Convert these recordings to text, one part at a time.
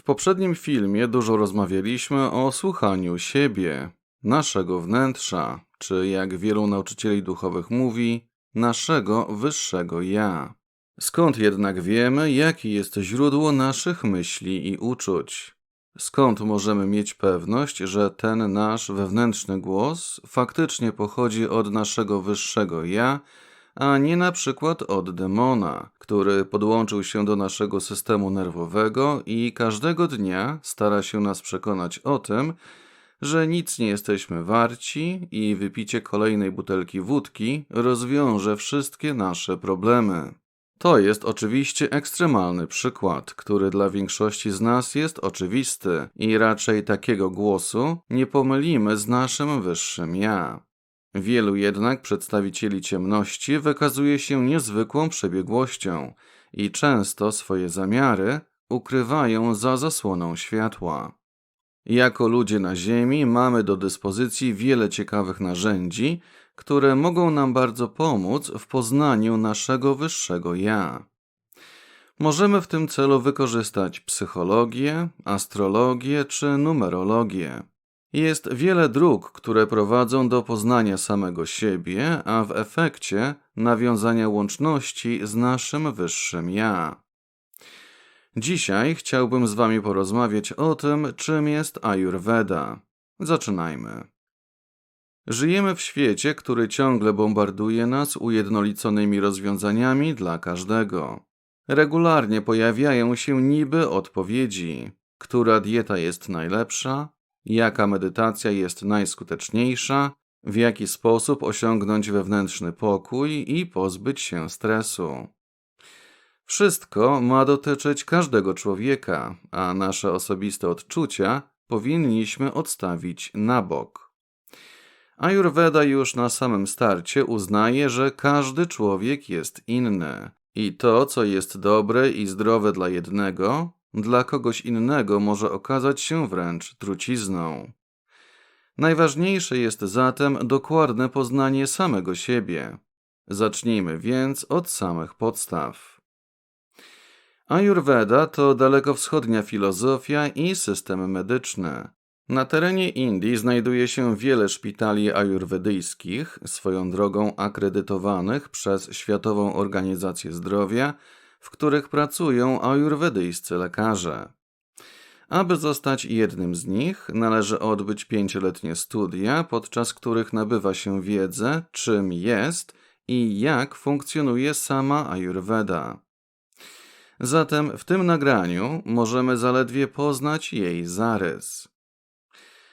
W poprzednim filmie dużo rozmawialiśmy o słuchaniu siebie, naszego wnętrza, czy jak wielu nauczycieli duchowych mówi, naszego wyższego ja. Skąd jednak wiemy, jakie jest źródło naszych myśli i uczuć? Skąd możemy mieć pewność, że ten nasz wewnętrzny głos faktycznie pochodzi od naszego wyższego ja, a nie na przykład od demona, który podłączył się do naszego systemu nerwowego i każdego dnia stara się nas przekonać o tym, że nic nie jesteśmy warci i wypicie kolejnej butelki wódki rozwiąże wszystkie nasze problemy. To jest oczywiście ekstremalny przykład, który dla większości z nas jest oczywisty i raczej takiego głosu nie pomylimy z naszym wyższym ja. Wielu jednak przedstawicieli ciemności wykazuje się niezwykłą przebiegłością i często swoje zamiary ukrywają za zasłoną światła. Jako ludzie na Ziemi mamy do dyspozycji wiele ciekawych narzędzi, które mogą nam bardzo pomóc w poznaniu naszego wyższego ja. Możemy w tym celu wykorzystać psychologię, astrologię czy numerologię. Jest wiele dróg, które prowadzą do poznania samego siebie, a w efekcie nawiązania łączności z naszym wyższym ja. Dzisiaj chciałbym z Wami porozmawiać o tym, czym jest Ayurveda. Zaczynajmy. Żyjemy w świecie, który ciągle bombarduje nas ujednoliconymi rozwiązaniami dla każdego. Regularnie pojawiają się niby odpowiedzi, która dieta jest najlepsza, jaka medytacja jest najskuteczniejsza, w jaki sposób osiągnąć wewnętrzny pokój i pozbyć się stresu. Wszystko ma dotyczyć każdego człowieka, a nasze osobiste odczucia powinniśmy odstawić na bok. Ayurveda już na samym starcie uznaje, że każdy człowiek jest inny i to, co jest dobre i zdrowe dla jednego, dla kogoś innego może okazać się wręcz trucizną. Najważniejsze jest zatem dokładne poznanie samego siebie. Zacznijmy więc od samych podstaw. Ayurveda to dalekowschodnia filozofia i system medyczny. Na terenie Indii znajduje się wiele szpitali ajurwedyjskich, swoją drogą akredytowanych przez Światową Organizację Zdrowia, w których pracują ajurwedyjscy lekarze. Aby zostać jednym z nich, należy odbyć pięcioletnie studia, podczas których nabywa się wiedzę, czym jest i jak funkcjonuje sama Ayurveda. Zatem w tym nagraniu możemy zaledwie poznać jej zarys.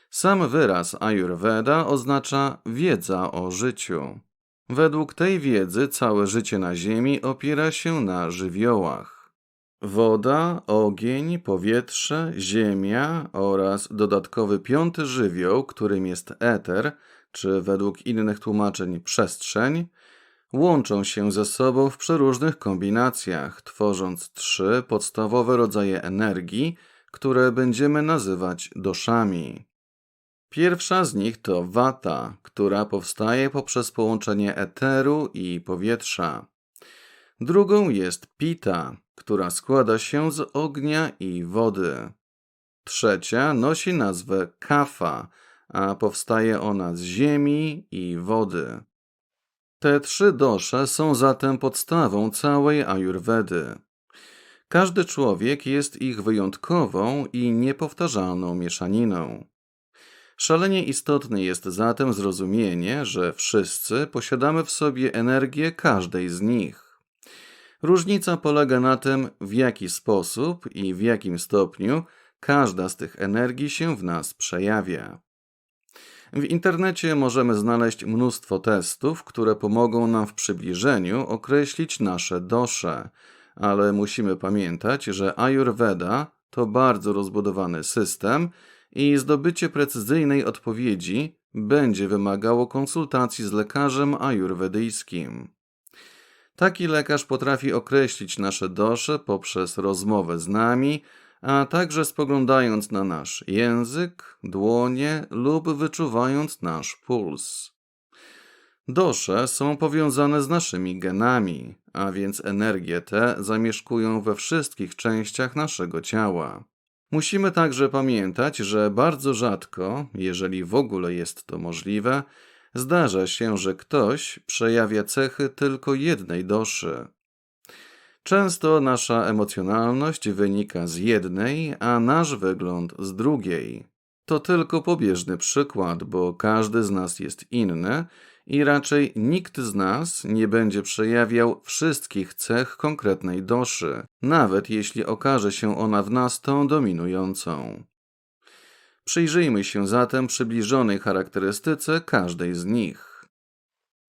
Sam wyraz Ayurveda oznacza wiedza o życiu. Według tej wiedzy całe życie na Ziemi opiera się na żywiołach. Woda, ogień, powietrze, ziemia oraz dodatkowy piąty żywioł, którym jest eter, czy według innych tłumaczeń przestrzeń, łączą się ze sobą w przeróżnych kombinacjach, tworząc trzy podstawowe rodzaje energii, które będziemy nazywać doszami. Pierwsza z nich to wata, która powstaje poprzez połączenie eteru i powietrza. Drugą jest pita, która składa się z ognia i wody. Trzecia nosi nazwę kafa, a powstaje ona z ziemi i wody. Te trzy dosze są zatem podstawą całej ajurwedy. Każdy człowiek jest ich wyjątkową i niepowtarzalną mieszaniną. Szalenie istotne jest zatem zrozumienie, że wszyscy posiadamy w sobie energię każdej z nich. Różnica polega na tym, w jaki sposób i w jakim stopniu każda z tych energii się w nas przejawia. W internecie możemy znaleźć mnóstwo testów, które pomogą nam w przybliżeniu określić nasze dosze, ale musimy pamiętać, że Ayurveda to bardzo rozbudowany system i zdobycie precyzyjnej odpowiedzi będzie wymagało konsultacji z lekarzem ajurwedyjskim. Taki lekarz potrafi określić nasze dosze poprzez rozmowę z nami, a także spoglądając na nasz język, dłonie lub wyczuwając nasz puls. Dosze są powiązane z naszymi genami, a więc energie te zamieszkują we wszystkich częściach naszego ciała. Musimy także pamiętać, że bardzo rzadko, jeżeli w ogóle jest to możliwe, zdarza się, że ktoś przejawia cechy tylko jednej doszy. Często nasza emocjonalność wynika z jednej, a nasz wygląd z drugiej. To tylko pobieżny przykład, bo każdy z nas jest inny i raczej nikt z nas nie będzie przejawiał wszystkich cech konkretnej doszy, nawet jeśli okaże się ona w nas tą dominującą. Przyjrzyjmy się zatem przybliżonej charakterystyce każdej z nich.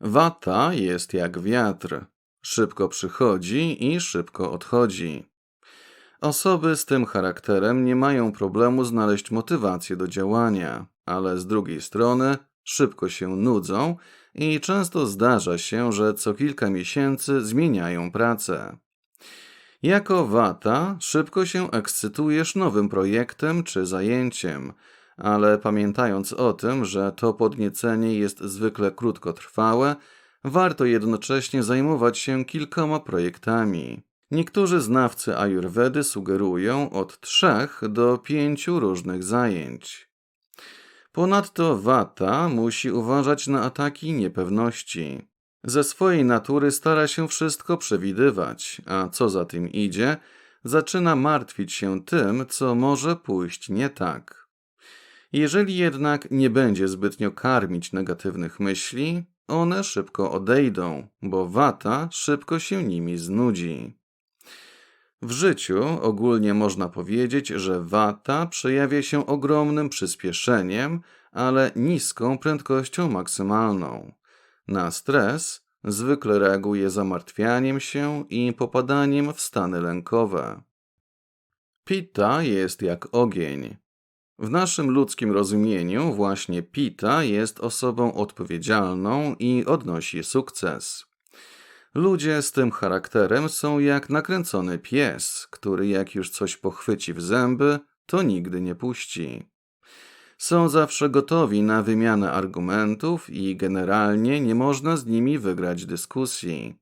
Wata jest jak wiatr. Szybko przychodzi i szybko odchodzi. Osoby z tym charakterem nie mają problemu znaleźć motywację do działania, ale z drugiej strony szybko się nudzą i często zdarza się, że co kilka miesięcy zmieniają pracę. Jako wata szybko się ekscytujesz nowym projektem czy zajęciem, ale pamiętając o tym, że to podniecenie jest zwykle krótkotrwałe, warto jednocześnie zajmować się kilkoma projektami. Niektórzy znawcy ajurwedy sugerują od trzech do pięciu różnych zajęć. Ponadto wata musi uważać na ataki niepewności. Ze swojej natury stara się wszystko przewidywać, a co za tym idzie, zaczyna martwić się tym, co może pójść nie tak. Jeżeli jednak nie będzie zbytnio karmić negatywnych myśli, one szybko odejdą, bo wata szybko się nimi znudzi. W życiu ogólnie można powiedzieć, że wata przejawia się ogromnym przyspieszeniem, ale niską prędkością maksymalną. Na stres zwykle reaguje zamartwianiem się i popadaniem w stany lękowe. Pita jest jak ogień. W naszym ludzkim rozumieniu właśnie Pita jest osobą odpowiedzialną i odnosi sukces. Ludzie z tym charakterem są jak nakręcony pies, który jak już coś pochwyci w zęby, to nigdy nie puści. Są zawsze gotowi na wymianę argumentów i generalnie nie można z nimi wygrać dyskusji.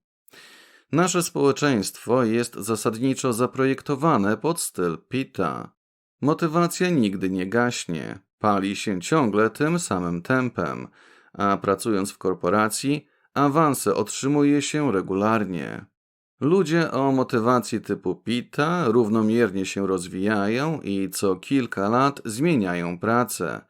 Nasze społeczeństwo jest zasadniczo zaprojektowane pod styl Pita. Motywacja nigdy nie gaśnie, pali się ciągle tym samym tempem, a pracując w korporacji, awanse otrzymuje się regularnie. Ludzie o motywacji typu Pita równomiernie się rozwijają i co kilka lat zmieniają pracę,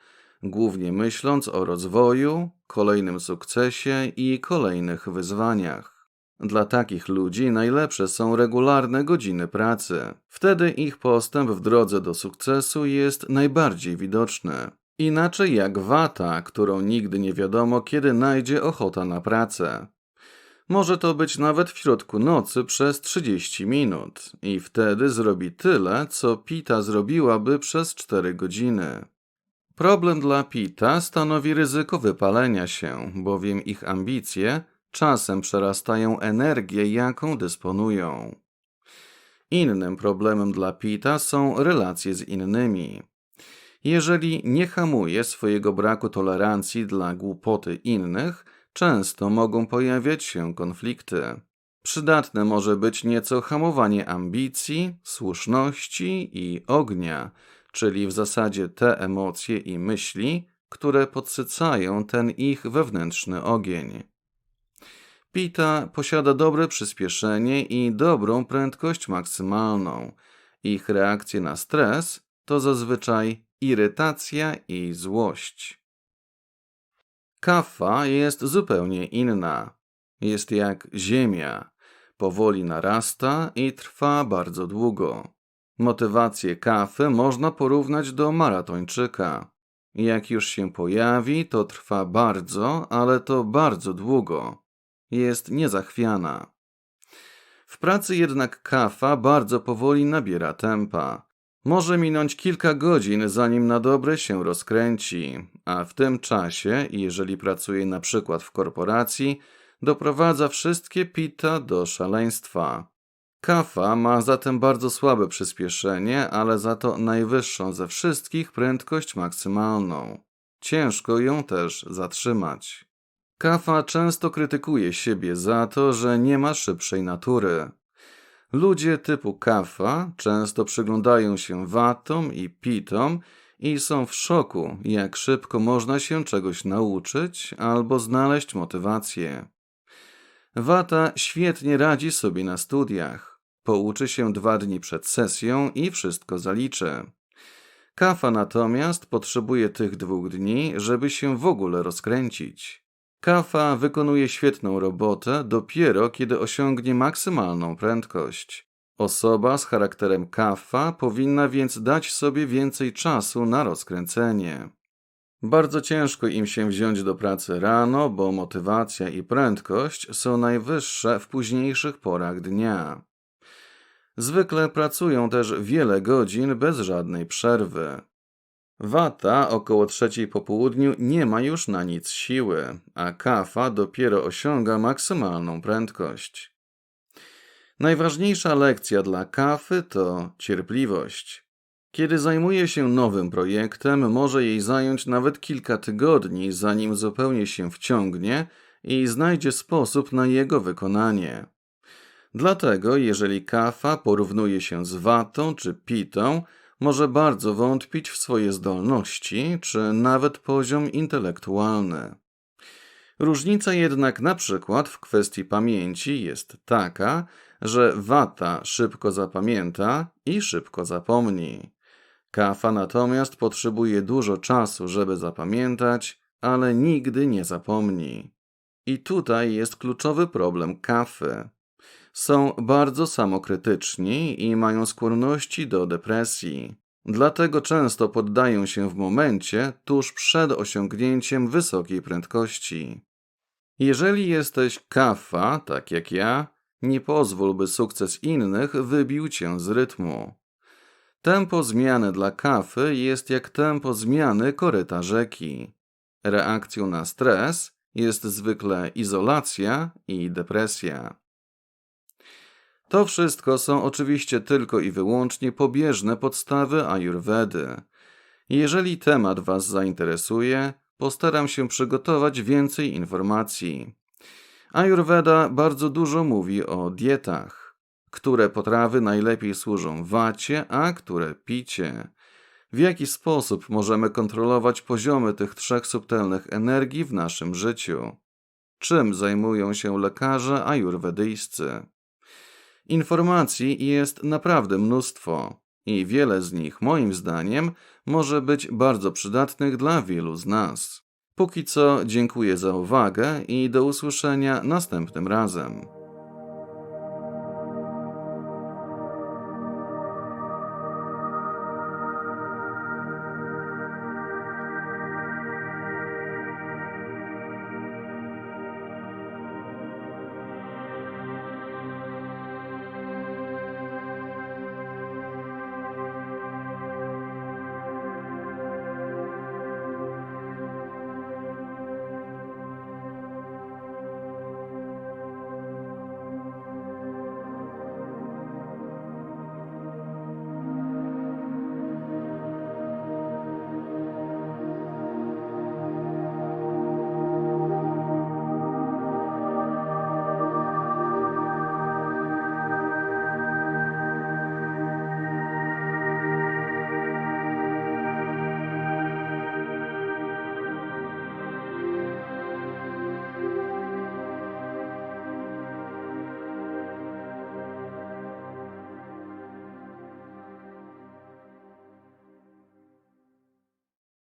głównie myśląc o rozwoju, kolejnym sukcesie i kolejnych wyzwaniach. Dla takich ludzi najlepsze są regularne godziny pracy. Wtedy ich postęp w drodze do sukcesu jest najbardziej widoczny. Inaczej jak wata, którą nigdy nie wiadomo, kiedy najdzie ochota na pracę. Może to być nawet w środku nocy przez 30 minut i wtedy zrobi tyle, co Pita zrobiłaby przez 4 godziny. Problem dla Pita stanowi ryzyko wypalenia się, bowiem ich ambicje czasem przerastają energię, jaką dysponują. Innym problemem dla Pita są relacje z innymi. Jeżeli nie hamuje swojego braku tolerancji dla głupoty innych, często mogą pojawiać się konflikty. Przydatne może być nieco hamowanie ambicji, słuszności i ognia, czyli w zasadzie te emocje i myśli, które podsycają ten ich wewnętrzny ogień. Pita posiada dobre przyspieszenie i dobrą prędkość maksymalną. Ich reakcje na stres to zazwyczaj irytacja i złość. Kafa jest zupełnie inna. Jest jak ziemia. Powoli narasta i trwa bardzo długo. Motywację kafy można porównać do maratończyka. Jak już się pojawi, to trwa bardzo, ale to bardzo długo. Jest niezachwiana. W pracy jednak kafa bardzo powoli nabiera tempa. Może minąć kilka godzin, zanim na dobre się rozkręci, a w tym czasie, jeżeli pracuje na przykład w korporacji, doprowadza wszystkie pita do szaleństwa. Kafa ma zatem bardzo słabe przyspieszenie, ale za to najwyższą ze wszystkich prędkość maksymalną. Ciężko ją też zatrzymać. Kafa często krytykuje siebie za to, że nie ma szybszej natury. Ludzie typu kafa często przyglądają się watom i pitom i są w szoku, jak szybko można się czegoś nauczyć albo znaleźć motywację. Wata świetnie radzi sobie na studiach. Pouczy się dwa dni przed sesją i wszystko zaliczy. Kafa natomiast potrzebuje tych dwóch dni, żeby się w ogóle rozkręcić. Kafa wykonuje świetną robotę dopiero kiedy osiągnie maksymalną prędkość. Osoba z charakterem kafa powinna więc dać sobie więcej czasu na rozkręcenie. Bardzo ciężko im się wziąć do pracy rano, bo motywacja i prędkość są najwyższe w późniejszych porach dnia. Zwykle pracują też wiele godzin bez żadnej przerwy. Wata około trzeciej po południu nie ma już na nic siły, a kafa dopiero osiąga maksymalną prędkość. Najważniejsza lekcja dla kafy to cierpliwość. Kiedy zajmuje się nowym projektem, może jej zająć nawet kilka tygodni, zanim zupełnie się wciągnie i znajdzie sposób na jego wykonanie. Dlatego, jeżeli kafa porównuje się z watą czy pitą, może bardzo wątpić w swoje zdolności czy nawet poziom intelektualny. Różnica jednak na przykład w kwestii pamięci jest taka, że wata szybko zapamięta i szybko zapomni. Kafa natomiast potrzebuje dużo czasu, żeby zapamiętać, ale nigdy nie zapomni. I tutaj jest kluczowy problem kafy. Są bardzo samokrytyczni i mają skłonności do depresji. Dlatego często poddają się w momencie tuż przed osiągnięciem wysokiej prędkości. Jeżeli jesteś kafa, tak jak ja, nie pozwól, by sukces innych wybił cię z rytmu. Tempo zmiany dla kafy jest jak tempo zmiany koryta rzeki. Reakcją na stres jest zwykle izolacja i depresja. To wszystko są oczywiście tylko i wyłącznie pobieżne podstawy ajurwedy. Jeżeli temat Was zainteresuje, postaram się przygotować więcej informacji. Ayurveda bardzo dużo mówi o dietach, które potrawy najlepiej służą wacie, a które picie. W jaki sposób możemy kontrolować poziomy tych trzech subtelnych energii w naszym życiu? Czym zajmują się lekarze ajurwedyjscy? Informacji jest naprawdę mnóstwo i wiele z nich, moim zdaniem, może być bardzo przydatnych dla wielu z nas. Póki co dziękuję za uwagę i do usłyszenia następnym razem.